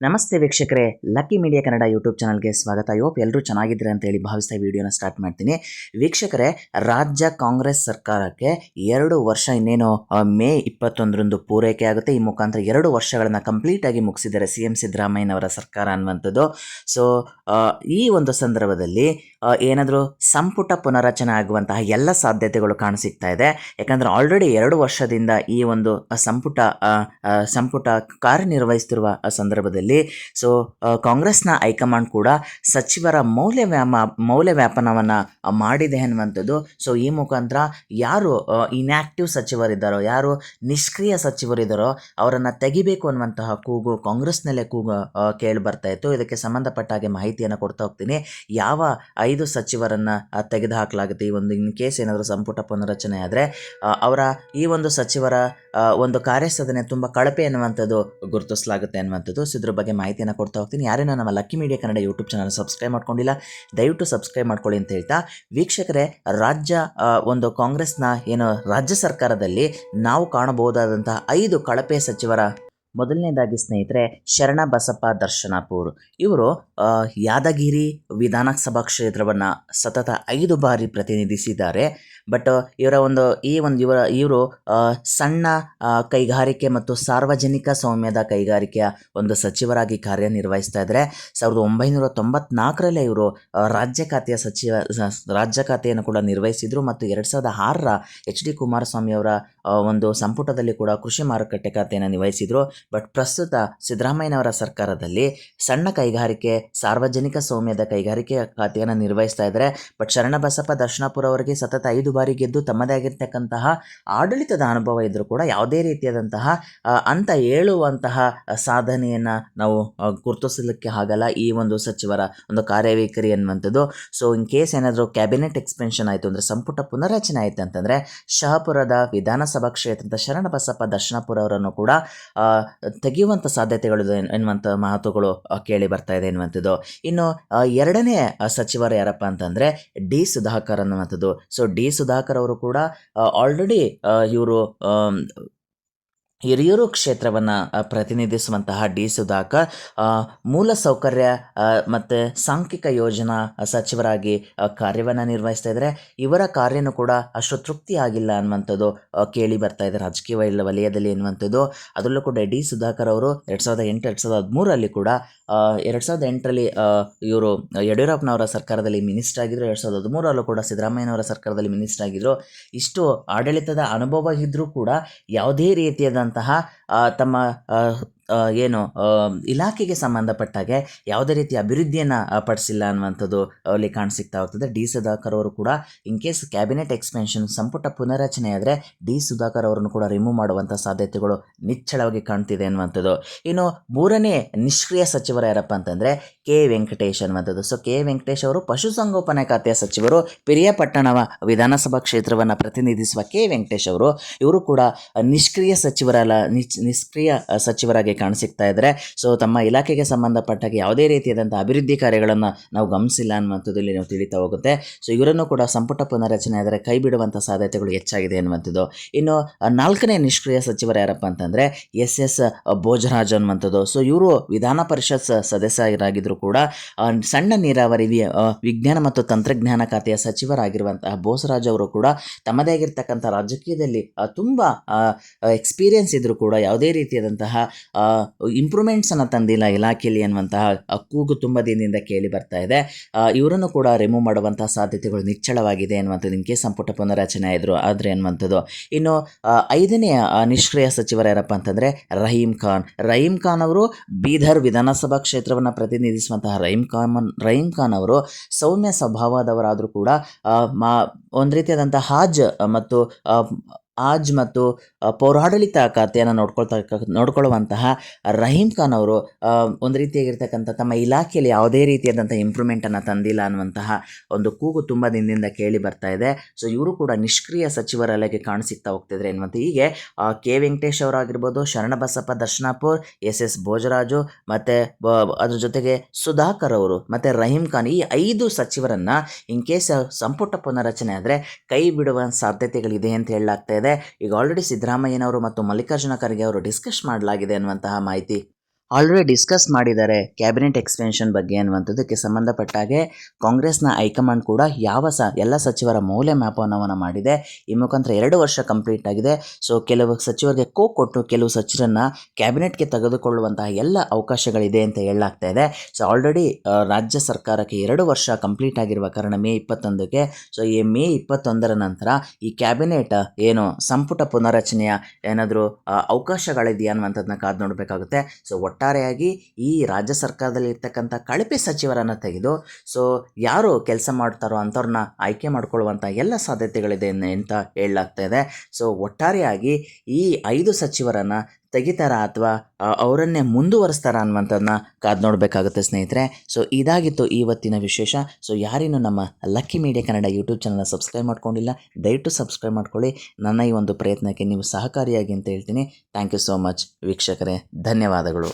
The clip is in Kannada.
ನಮಸ್ತೆ ವೀಕ್ಷಕರೇ ಲಕ್ಕಿ ಮೀಡಿಯಾ ಕನ್ನಡ ಯೂಟ್ಯೂಬ್ ಚಾನಲ್ಗೆ ಸ್ವಾಗತ. ಯೋಪ್ ಎಲ್ಲರೂ ಚೆನ್ನಾಗಿದ್ದೀರಾ ಅಂತ ಹೇಳಿ ಭಾವಿಸ್ತಾ ವಿಡಿಯೋನ ಸ್ಟಾರ್ಟ್ ಮಾಡ್ತೀನಿ. ವೀಕ್ಷಕರೇ, ರಾಜ್ಯ ಕಾಂಗ್ರೆಸ್ ಸರ್ಕಾರಕ್ಕೆ ಎರಡು ವರ್ಷ ಇನ್ನೇನು ಮೇ ಇಪ್ಪತ್ತೊಂದರಂದು ಪೂರೈಕೆ ಆಗುತ್ತೆ. ಈ ಮುಖಾಂತರ ಎರಡು ವರ್ಷಗಳನ್ನು ಕಂಪ್ಲೀಟಾಗಿ ಮುಗಿಸಿದ್ದಾರೆ ಸಿ ಎಂ ಸಿದ್ದರಾಮಯ್ಯನವರ ಸರ್ಕಾರ ಅನ್ನುವಂಥದ್ದು. ಸೊ ಈ ಒಂದು ಸಂದರ್ಭದಲ್ಲಿ ಏನಾದರೂ ಸಂಪುಟ ಪುನರಚನೆ ಆಗುವಂತಹ ಎಲ್ಲ ಸಾಧ್ಯತೆಗಳು ಕಾಣಸಿಗ್ತಾ ಇದೆ. ಯಾಕಂದರೆ ಆಲ್ರೆಡಿ ಎರಡು ವರ್ಷದಿಂದ ಈ ಒಂದು ಸಂಪುಟ ಸಂಪುಟ ಕಾರ್ಯನಿರ್ವಹಿಸ್ತಿರುವ ಸಂದರ್ಭದಲ್ಲಿ ಸೊ ಕಾಂಗ್ರೆಸ್ನ ಹೈಕಮಾಂಡ್ ಕೂಡ ಸಚಿವರ ಮೌಲ್ಯ ವ್ಯಾಮ, ಮೌಲ್ಯ ಮಾಡಿದೆ ಅನ್ನುವಂಥದ್ದು. ಸೊ ಈ ಮುಖಾಂತರ ಯಾರು ಇನ್ಯಾಕ್ಟಿವ್ ಸಚಿವರಿದ್ದಾರೋ, ಯಾರು ನಿಷ್ಕ್ರಿಯ ಸಚಿವರಿದ್ದಾರೋ, ಅವರನ್ನು ತೆಗಿಬೇಕು ಅನ್ನುವಂತಹ ಕೂಗು ಕಾಂಗ್ರೆಸ್ನಲ್ಲೇ ಕೂಗು ಕೇಳಿ ಬರ್ತಾ ಇತ್ತು. ಇದಕ್ಕೆ ಸಂಬಂಧಪಟ್ಟ ಹಾಗೆ ಮಾಹಿತಿಯನ್ನು ಕೊಡ್ತಾ ಹೋಗ್ತೀನಿ. ಯಾವ ಐದು ಸಚಿವರನ್ನು ತೆಗೆದುಹಾಕಲಾಗುತ್ತೆ. ಈ ಒಂದು ಇನ್ ಕೇಸ್ ಏನಾದರೂ ಸಂಪುಟ ಪುನರಚನೆ ಆದರೆ ಅವರ ಈ ಒಂದು ಸಚಿವರ ಒಂದು ಕಾರ್ಯಸಾಧನೆ ತುಂಬ ಕಳಪೆ ಅನ್ನುವಂಥದ್ದು ಗುರುತಿಸಲಾಗುತ್ತೆ ಅನ್ನುವಂಥದ್ದು ಸೊ, ಇದ್ರ ಬಗ್ಗೆ ಮಾಹಿತಿಯನ್ನು ಕೊಡ್ತಾ ಹೋಗ್ತೀನಿ. ಯಾರೇನೋ ನಮ್ಮ lucky media Kannada YouTube channel subscribe ಮಾಡ್ಕೊಂಡಿಲ್ಲ, ದಯವಿಟ್ಟು ಸಬ್ಸ್ಕ್ರೈಬ್ ಮಾಡ್ಕೊಳ್ಳಿ ಅಂತ ಹೇಳ್ತಾ, ವೀಕ್ಷಕರೇ, ರಾಜ್ಯ ಒಂದು ಕಾಂಗ್ರೆಸ್ನ ಏನು ರಾಜ್ಯ ಸರ್ಕಾರದಲ್ಲಿ ನಾವು ಕಾಣಬಹುದಾದಂತಹ ಐದು ಕಳಪೆ ಸಚಿವರ ಮೊದಲನೇದಾಗಿ ಸ್ನೇಹಿತರೆ ಶರಣ ಬಸಪ್ಪ ದರ್ಶನಾಪುರ್. ಇವರು ಯಾದಗಿರಿ ವಿಧಾನಸಭಾ ಕ್ಷೇತ್ರವನ್ನು ಸತತ ಐದು ಬಾರಿ ಪ್ರತಿನಿಧಿಸಿದ್ದಾರೆ. ಬಟ್ ಇವರ ಒಂದು, ಈ ಒಂದು ಇವರ, ಇವರು ಸಣ್ಣ ಕೈಗಾರಿಕೆ ಮತ್ತು ಸಾರ್ವಜನಿಕ ಸೌಮ್ಯದ ಕೈಗಾರಿಕೆಯ ಒಂದು ಸಚಿವರಾಗಿ ಕಾರ್ಯನಿರ್ವಹಿಸ್ತಾ ಇದ್ದಾರೆ. ಸಾವಿರದ ಒಂಬೈನೂರ ತೊಂಬತ್ನಾಲ್ಕರಲ್ಲೇ ಇವರು ರಾಜ್ಯ ಖಾತೆಯ ಸಚಿವ ರಾಜ್ಯ ಖಾತೆಯನ್ನು ಕೂಡ ನಿರ್ವಹಿಸಿದರು ಮತ್ತು ಎರಡು ಸಾವಿರದ ಆರರ ಎಚ್ ಡಿ ಕುಮಾರಸ್ವಾಮಿ ಅವರ ಒಂದು ಸಂಪುಟದಲ್ಲಿ ಕೂಡ ಕೃಷಿ ಮಾರುಕಟ್ಟೆ ಖಾತೆಯನ್ನು ನಿರ್ವಹಿಸಿದರು ಬಟ್ ಪ್ರಸ್ತುತ ಸಿದ್ದರಾಮಯ್ಯನವರ ಸರ್ಕಾರದಲ್ಲಿ ಸಣ್ಣ ಕೈಗಾರಿಕೆ, ಸಾರ್ವಜನಿಕ ಸೌಮ್ಯದ ಕೈಗಾರಿಕೆ ಖಾತೆಯನ್ನು ನಿರ್ವಹಿಸ್ತಾ ಇದ್ದಾರೆ. ಬಟ್ ಶರಣಬಸಪ್ಪ ದರ್ಶನಾಪುರ ಅವರಿಗೆ ಸತತ ಐದು ಬಾರಿ ಗೆದ್ದು ತಮ್ಮದೇ ಆಗಿರ್ತಕ್ಕಂತಹ ಆಡಳಿತದ ಅನುಭವ ಇದ್ದರೂ ಕೂಡ ಯಾವುದೇ ರೀತಿಯಾದಂತಹ ಅಂತ ಹೇಳುವಂತಹ ಸಾಧನೆಯನ್ನು ನಾವು ಗುರುತಿಸಲಿಕ್ಕೆ ಆಗಲ್ಲ ಈ ಒಂದು ಸಚಿವರ ಒಂದು ಕಾರ್ಯವೈಖರಿ ಅನ್ನುವಂಥದ್ದು ಸೊ ಇನ್ ಕೇಸ್ ಏನಾದರೂ ಕ್ಯಾಬಿನೆಟ್ ಎಕ್ಸ್ಪೆನ್ಷನ್ ಆಯಿತು ಅಂದರೆ, ಸಂಪುಟ ಪುನರಚನೆ ಆಯಿತು ಅಂತಂದರೆ, ಶಹಾಪುರದ ವಿಧಾನಸಭಾ ಕ್ಷೇತ್ರದ ಶರಣಬಸಪ್ಪ ದರ್ಶನಪುರ ಅವರನ್ನು ಕೂಡ ತೆಗೆಯುವಂಥ ಸಾಧ್ಯತೆಗಳು ಎನ್ನುವಂಥ ಮಾತುಗಳು ಕೇಳಿ ಬರ್ತಾ ಇದೆ ಎನ್ನುವಂಥದ್ದು. ಇನ್ನು ಎರಡನೇ ಸಚಿವರು ಯಾರಪ್ಪ ಅಂತಂದರೆ, ಡಿ ಸುಧಾಕರ್ ಅನ್ನುವಂಥದ್ದು. ಸೊ ಡಿ ಸುಧಾಕರ್ ಅವರು ಕೂಡ ಆಲ್ರೆಡಿ ಇವರು ಹಿರಿಯೂರು ಕ್ಷೇತ್ರವನ್ನು ಪ್ರತಿನಿಧಿಸುವಂತಹ ಡಿ. ಸುಧಾಕರ್ ಮೂಲ ಸೌಕರ್ಯ ಮತ್ತು ಸಾಂಖ್ಯಿಕ ಯೋಜನಾ ಸಚಿವರಾಗಿ ಕಾರ್ಯವನ್ನು ನಿರ್ವಹಿಸ್ತಾ ಇದ್ದಾರೆ. ಇವರ ಕಾರ್ಯನೂ ಕೂಡ ಅಷ್ಟು ತೃಪ್ತಿ ಆಗಿಲ್ಲ ಅನ್ನುವಂಥದ್ದು ಕೇಳಿ ಬರ್ತಾ ಇದೆ ರಾಜಕೀಯ ವಲ- ವಲಯದಲ್ಲಿ ಎನ್ನುವಂಥದ್ದು ಅದರಲ್ಲೂ ಕೂಡ ಡಿ. ಸುಧಾಕರ್ ಅವರು ಎರಡು ಸಾವಿರದ ಎಂಟು, ಎರಡು ಸಾವಿರದ ಹದಿಮೂರರಲ್ಲಿ ಕೂಡ ಎರಡು ಸಾವಿರದ ಎಂಟರಲ್ಲಿ ಇವರು ಯಡಿಯೂರಪ್ಪನವರ ಸರ್ಕಾರದಲ್ಲಿ ಮಿನಿಸ್ಟರ್ ಆಗಿದ್ದರು ಎರಡು ಸಾವಿರದ ಹದಿಮೂರಲ್ಲೂ ಕೂಡ ಸಿದ್ದರಾಮಯ್ಯನವರ ಸರ್ಕಾರದಲ್ಲಿ ಮಿನಿಸ್ಟರ್ ಆಗಿದ್ದರು ಇಷ್ಟು ಆಡಳಿತದ ಅನುಭವ ಇದ್ದರೂ ಕೂಡ ಯಾವುದೇ ರೀತಿಯಾದಂತಹ ಮಾಡಿದಂತಹ ತಮ್ಮ ಏನು ಇಲಾಖೆಗೆ ಸಂಬಂಧಪಟ್ಟಾಗೆ ಯಾವುದೇ ರೀತಿಯ ಅಭಿವೃದ್ಧಿಯನ್ನು ಪಡಿಸಿಲ್ಲ ಅನ್ನುವಂಥದ್ದು ಅಲ್ಲಿ ಕಾಣಿಸಿಕ್ತಾ ಹೋಗ್ತದೆ. ಡಿ ಸುಧಾಕರ್ ಅವರು ಕೂಡ ಇನ್ ಕೇಸ್ ಕ್ಯಾಬಿನೆಟ್ ಎಕ್ಸ್ಪೆನ್ಷನ್ ಸಂಪುಟ ಪುನರಚನೆ ಆದರೆ ಡಿ ಸುಧಾಕರ್ ಅವರನ್ನು ಕೂಡ ರಿಮೂವ್ ಮಾಡುವಂಥ ಸಾಧ್ಯತೆಗಳು ನಿಚ್ಚಳವಾಗಿ ಕಾಣ್ತಿದೆ ಅನ್ನುವಂಥದ್ದು. ಇನ್ನು ಮೂರನೇ ನಿಷ್ಕ್ರಿಯ ಸಚಿವರು ಯಾರಪ್ಪ ಅಂತಂದರೆ ಕೆ ವೆಂಕಟೇಶ್ ಅನ್ನುವಂಥದ್ದು. ಸೊ ಕೆ ವೆಂಕಟೇಶ್ ಅವರು ಪಶುಸಂಗೋಪನೆ ಖಾತೆಯ ಸಚಿವರು, ಪಿರಿಯಾಪಟ್ಟಣವ ವಿಧಾನಸಭಾ ಕ್ಷೇತ್ರವನ್ನು ಪ್ರತಿನಿಧಿಸುವ ಕೆ ವೆಂಕಟೇಶ್ ಅವರು, ಇವರು ಕೂಡ ನಿಷ್ಕ್ರಿಯ ಸಚಿವರಲ್ಲ, ನಿಚ್ ನಿಷ್ಕ್ರಿಯ ಸಚಿವರಾಗಿ ಕಾಣಸಿಗ್ತಾ ಇದ್ದಾರೆ. ಸೊ, ತಮ್ಮ ಇಲಾಖೆಗೆ ಸಂಬಂಧಪಟ್ಟಾಗ ಯಾವುದೇ ರೀತಿಯಾದಂಥ ಅಭಿವೃದ್ಧಿ ಕಾರ್ಯಗಳನ್ನು ನಾವು ಗಮನಿಸಿಲ್ಲ ಅನ್ನುವಂಥದ್ದು ಇಲ್ಲಿ ನಾವು ತಿಳಿತಾ ಹೋಗುತ್ತೆ. ಸೊ, ಇವರನ್ನು ಕೂಡ ಸಂಪುಟ ಪುನರಚನೆ ಆದರೆ ಕೈ ಬಿಡುವಂಥ ಸಾಧ್ಯತೆಗಳು ಹೆಚ್ಚಾಗಿದೆ ಅನ್ನುವಂಥದ್ದು. ಇನ್ನು ನಾಲ್ಕನೇ ನಿಷ್ಕ್ರಿಯ ಸಚಿವರು ಯಾರಪ್ಪ ಅಂತಂದರೆ ಎಸ್ ಎಸ್ ಭೋಜರಾಜ್ ಅನ್ನುವಂಥದ್ದು. ಸೊ, ಇವರು ವಿಧಾನ ಪರಿಷತ್ ಸದಸ್ಯರಾಗಿದ್ದರೂ ಕೂಡ ಸಣ್ಣ ನೀರಾವರಿ ವಿಜ್ಞಾನ ಮತ್ತು ತಂತ್ರಜ್ಞಾನ ಖಾತೆಯ ಸಚಿವರಾಗಿರುವಂತಹ ಬೋಸರಾಜ್ ಅವರು ಕೂಡ ತಮ್ಮದೇ ಆಗಿರ್ತಕ್ಕಂಥ ರಾಜಕೀಯದಲ್ಲಿ ತುಂಬ ಎಕ್ಸ್ಪೀರಿಯನ್ಸ್ ಇದ್ದರೂ ಕೂಡ ಯಾವುದೇ ರೀತಿಯಾದಂತಹ ಇಂಪ್ರೂವ್ಮೆಂಟ್ಸನ್ನು ತಂದಿಲ್ಲ ಇಲಾಖೆಯಲ್ಲಿ ಅನ್ನುವಂತಹ ಕೂಗು ತುಂಬ ದಿನದಿಂದ ಕೇಳಿ ಬರ್ತಾ ಇದೆ. ಇವರನ್ನು ಕೂಡ ರಿಮೂವ್ ಮಾಡುವಂತಹ ಸಾಧ್ಯತೆಗಳು ನಿಚ್ಚಳವಾಗಿದೆ ಅನ್ನುವಂಥದ್ದು ಇನ್ ಕೇಸ್ ಸಂಪುಟ ಪುನರಚನೆ ಆಯಿದ್ರು ಆದರೆ ಅನ್ನುವಂಥದ್ದು. ಇನ್ನು ಐದನೇ ನಿಷ್ಕ್ರಿಯ ಸಚಿವರು ಯಾರಪ್ಪ ಅಂತಂದರೆ ರಹೀಂ ಖಾನ್. ರಹೀಂ ಖಾನ್ ಅವರು ಬೀದರ್ ವಿಧಾನಸಭಾ ಕ್ಷೇತ್ರವನ್ನು ಪ್ರತಿನಿಧಿಸುವಂತಹ ರಹೀಂ ಖಾನ್ ರಹೀಂ ಖಾನ್ ಅವರು ಸೌಮ್ಯ ಸ್ವಭಾವದವರಾದರೂ ಕೂಡ ಮಾ, ಒಂದು ರೀತಿಯಾದಂಥ ಹಾಜ್ ಮತ್ತು ಆಜ್ ಮತ್ತು ಪೌರಾಡಳಿತ ಖಾತೆಯನ್ನು ನೋಡ್ಕೊಳ್ತಾ, ನೋಡ್ಕೊಳ್ಳುವಂತಹ ರಹೀಂ ಖಾನ್ ಅವರು ಒಂದು ರೀತಿಯಾಗಿರ್ತಕ್ಕಂಥ ತಮ್ಮ ಇಲಾಖೆಯಲ್ಲಿ ಯಾವುದೇ ರೀತಿಯಾದಂಥ ಇಂಪ್ರೂವ್ಮೆಂಟನ್ನು ತಂದಿಲ್ಲ ಅನ್ನುವಂತಹ ಒಂದು ಕೂಗು ತುಂಬ ದಿನದಿಂದ ಕೇಳಿ ಬರ್ತಾ ಇದೆ. ಸೊ, ಇವರು ಕೂಡ ನಿಷ್ಕ್ರಿಯ ಸಚಿವರಲ್ಲಿಗೆ ಕಾಣಿಸಿಕ್ತಾ ಹೋಗ್ತಿದ್ರೆ ಎನ್ನುವಂಥ ಹೀಗೆ ಕೆ. ವೆಂಕಟೇಶ್ ಅವರಾಗಿರ್ಬೋದು ಶರಣಬಸಪ್ಪ ದರ್ಶನಾಪುರ್, ಎಸ್. ಎಸ್. ಭೋಜರಾಜು ಮತ್ತು ಅದ್ರ ಜೊತೆಗೆ ಸುಧಾಕರ್ ಅವರು ಮತ್ತು ರಹೀಂ ಖಾನ್ ಈ ಐದು ಸಚಿವರನ್ನು ಇನ್ ಕೇಸ್ ಸಂಪುಟ ಪುನರಚನೆ ಆದರೆ ಕೈ ಬಿಡುವ ಸಾಧ್ಯತೆಗಳಿದೆ ಅಂತ ಹೇಳಲಾಗ್ತಾ ಇದೆ. ಈಗ ಆಲ್ರೆಡಿ ಸಿದ್ದರಾಮಯ್ಯನವರು ಮತ್ತು ಮಲ್ಲಿಕಾರ್ಜುನ ಖರ್ಗೆ ಅವರು ಡಿಸ್ಕಸ್ ಮಾಡಲಾಗಿದೆ ಅನ್ನುವಂತಹ ಮಾಹಿತಿ ಆಲ್ರೆಡಿ ಡಿಸ್ಕಸ್ ಮಾಡಿದ್ದಾರೆ ಕ್ಯಾಬಿನೆಟ್ ಎಕ್ಸ್ಪೆನ್ಷನ್ ಬಗ್ಗೆ ಅನ್ನುವಂಥದ್ದಕ್ಕೆ ಸಂಬಂಧಪಟ್ಟಾಗೆ ಕಾಂಗ್ರೆಸ್ನ ಹೈಕಮಾಂಡ್ ಕೂಡ ಯಾವ ಸ, ಎಲ್ಲ ಸಚಿವರ ಮೌಲ್ಯ ಮ್ಯಾಪನವನ್ನು ಮಾಡಿದೆ. ಈ ಮುಖಾಂತರ ಎರಡು ವರ್ಷ ಕಂಪ್ಲೀಟ್ ಆಗಿದೆ. ಸೊ ಕೆಲವು ಸಚಿವರಿಗೆ ಕೋ ಕೊಟ್ಟು ಕೆಲವು ಸಚಿವರನ್ನ ಕ್ಯಾಬಿನೆಟ್ಗೆ ತೆಗೆದುಕೊಳ್ಳುವಂತಹ ಎಲ್ಲ ಅವಕಾಶಗಳಿದೆ ಅಂತ ಹೇಳಲಾಗ್ತಾ ಇದೆ. ಸೊ ಆಲ್ರೆಡಿ ರಾಜ್ಯ ಸರ್ಕಾರಕ್ಕೆ ಎರಡು ವರ್ಷ ಕಂಪ್ಲೀಟ್ ಆಗಿರುವ ಕಾರಣ ಮೇ ಇಪ್ಪತ್ತೊಂದಕ್ಕೆ. ಸೊ ಈ ಮೇ ಇಪ್ಪತ್ತೊಂದರ ನಂತರ ಈ ಕ್ಯಾಬಿನೆಟ್ ಏನು ಸಂಪುಟ ಪುನರಚನೆಯ ಏನಾದರೂ ಅವಕಾಶಗಳಿದೆಯಾ ಅನ್ನುವಂಥದ್ದನ್ನ ಕಾದು ನೋಡಬೇಕಾಗುತ್ತೆ. ಸೊ ಒಟ್ಟಾರೆಯಾಗಿ ಈ ರಾಜ್ಯ ಸರ್ಕಾರದಲ್ಲಿ ಇರ್ತಕ್ಕಂಥ ಕಳಪೆ ಸಚಿವರನ್ನು ತೆಗೆದು, ಸೊ ಯಾರು ಕೆಲಸ ಮಾಡ್ತಾರೋ ಅಂಥವ್ರನ್ನ ಆಯ್ಕೆ ಮಾಡ್ಕೊಳ್ಳುವಂಥ ಎಲ್ಲ ಸಾಧ್ಯತೆಗಳಿದೆ ಅಂತ ಹೇಳಲಾಗ್ತಾ ಇದೆ. ಸೊ ಒಟ್ಟಾರೆಯಾಗಿ ಈ ಐದು ಸಚಿವರನ್ನು ತೆಗಿತಾರ ಅಥವಾ ಅವರನ್ನೇ ಮುಂದುವರಿಸ್ತಾರ ಅನ್ನುವಂಥದ್ದನ್ನ ಕಾದು ನೋಡಬೇಕಾಗುತ್ತೆ ಸ್ನೇಹಿತರೆ. ಸೊ ಇದಾಗಿತ್ತು ಇವತ್ತಿನ ವಿಶೇಷ. ಸೊ ಯಾರಿನ್ನೂ ನಮ್ಮ ಲಕ್ಕಿ ಮೀಡಿಯಾ ಕನ್ನಡ ಯೂಟ್ಯೂಬ್ ಚಾನಲ್ನ ಸಬ್ಸ್ಕ್ರೈಬ್ ಮಾಡ್ಕೊಂಡಿಲ್ಲ, ದಯವಿಟ್ಟು ಸಬ್ಸ್ಕ್ರೈಬ್ ಮಾಡ್ಕೊಳ್ಳಿ. ನನ್ನ ಈ ಒಂದು ಪ್ರಯತ್ನಕ್ಕೆ ನೀವು ಸಹಕಾರಿಯಾಗಿ ಅಂತ ಹೇಳ್ತೀನಿ. ಥ್ಯಾಂಕ್ ಯು ಸೋ ಮಚ್, ವೀಕ್ಷಕರೇ. ಧನ್ಯವಾದಗಳು.